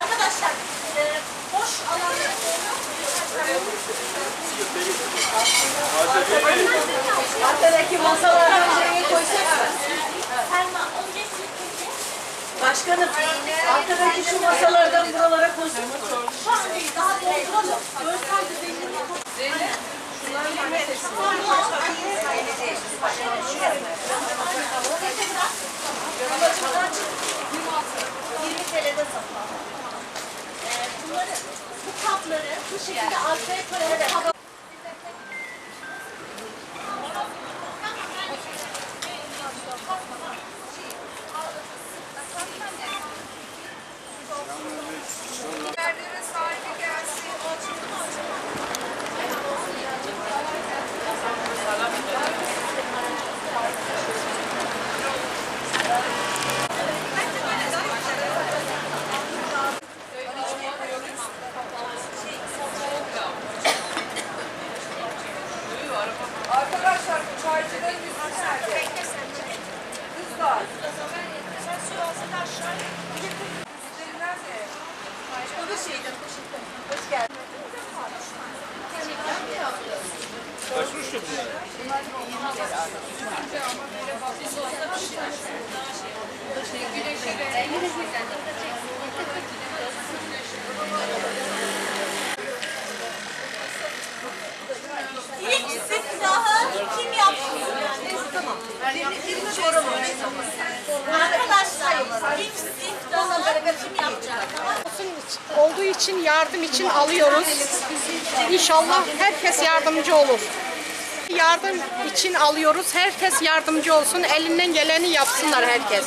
Arkadaşlar e, boş alanlar Arkadaki masalardan şuraya koysana. Selma önce sirkeci. Başkanım, arkadaki şu masalardan buralara koysana. Şu an daha dolduralım. Görsel düzenini yapalım. Bunları, bu kapları bu şekilde arkaya koyarak Kızlar. Üstleri nerede? O Arkadaşlar ilk siftahı kim yapacak? olduğu için yardım için alıyoruz. İnşallah herkes yardımcı olur. Yardım için alıyoruz. Herkes yardımcı olsun. Elinden geleni yapsınlar herkes.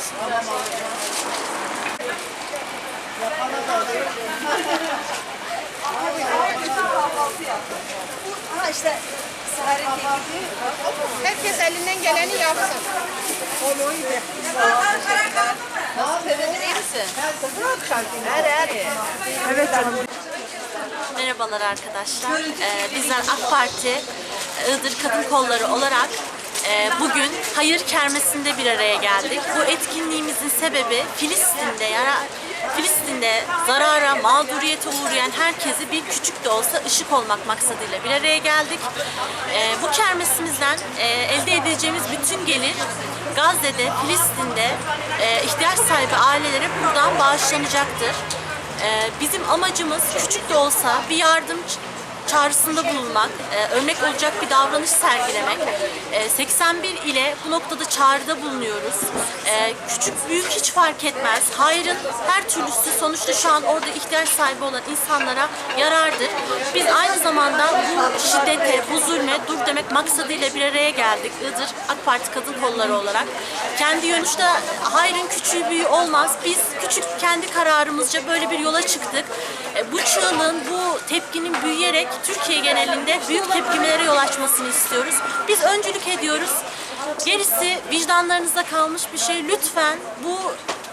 Ha işte Sare keki. Herkes elinden geleni yapsın. Merhabalar arkadaşlar. Ee, bizler AK Parti Iğdır Kadın Kolları olarak e, bugün hayır kermesinde bir araya geldik. Bu etkinliğimizin sebebi Filistin'de yara Filistin'de zarara, mağduriyete uğrayan herkesi bir küçük de olsa ışık olmak maksadıyla bir araya geldik. Ee, bu kermesimizden e, elde edeceğimiz bütün gelir Gazze'de, Filistin'de e, ihtiyaç sahibi ailelere buradan bağışlanacaktır. Ee, bizim amacımız küçük de olsa bir yardım çağrısında bulunmak, e, örnek olacak bir davranış sergilemek. E, 81 ile bu noktada çağrıda bulunuyoruz. E, küçük büyük hiç fark etmez. Hayrın her türlüsü sonuçta şu an orada ihtiyaç sahibi olan insanlara yarardır. Biz aynı zamanda şiddete, bu zulme dur demek maksadıyla bir araya geldik. Iğdır AK Parti Kadın Kolları olarak. Kendi yönüşte hayrın küçüğü büyüğü olmaz. Biz küçük kendi kararımızca böyle bir yola çıktık. E, Bu çığlığın, bu tepkinin büyüyerek Türkiye genelinde büyük tepkimelere yol açmasını istiyoruz. Biz öncülük ediyoruz. Gerisi vicdanlarınızda kalmış bir şey. Lütfen bu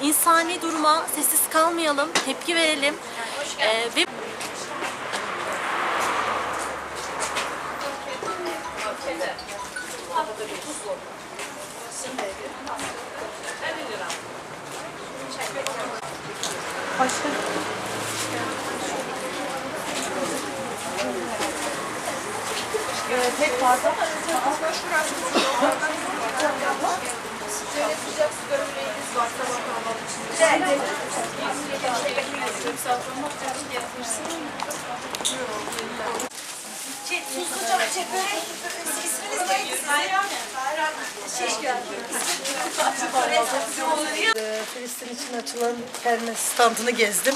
insani duruma sessiz kalmayalım, tepki verelim. E, ve Tek bardak. Tuzluca çek börek isminiz Ee, Filistin için açılan kermes standını gezdim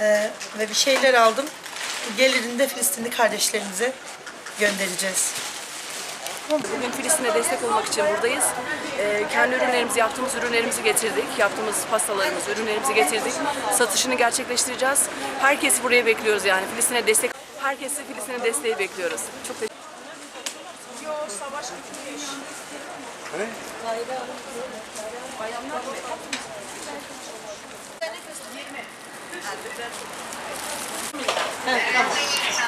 Ee, ve bir şeyler aldım. Gelirini de Filistinli kardeşlerimize göndereceğiz. Bugün Filistin'e destek olmak için buradayız. Ee, kendi ürünlerimizi, yaptığımız ürünlerimizi getirdik. Yaptığımız pastalarımızı, ürünlerimizi getirdik. Satışını gerçekleştireceğiz. Herkesi buraya bekliyoruz yani. Filistin'e destek, herkesi Filistin'e desteği bekliyoruz. Çok teşekkür He? Bayram. Bayramlar mı? Yirmi. Evet, tamam.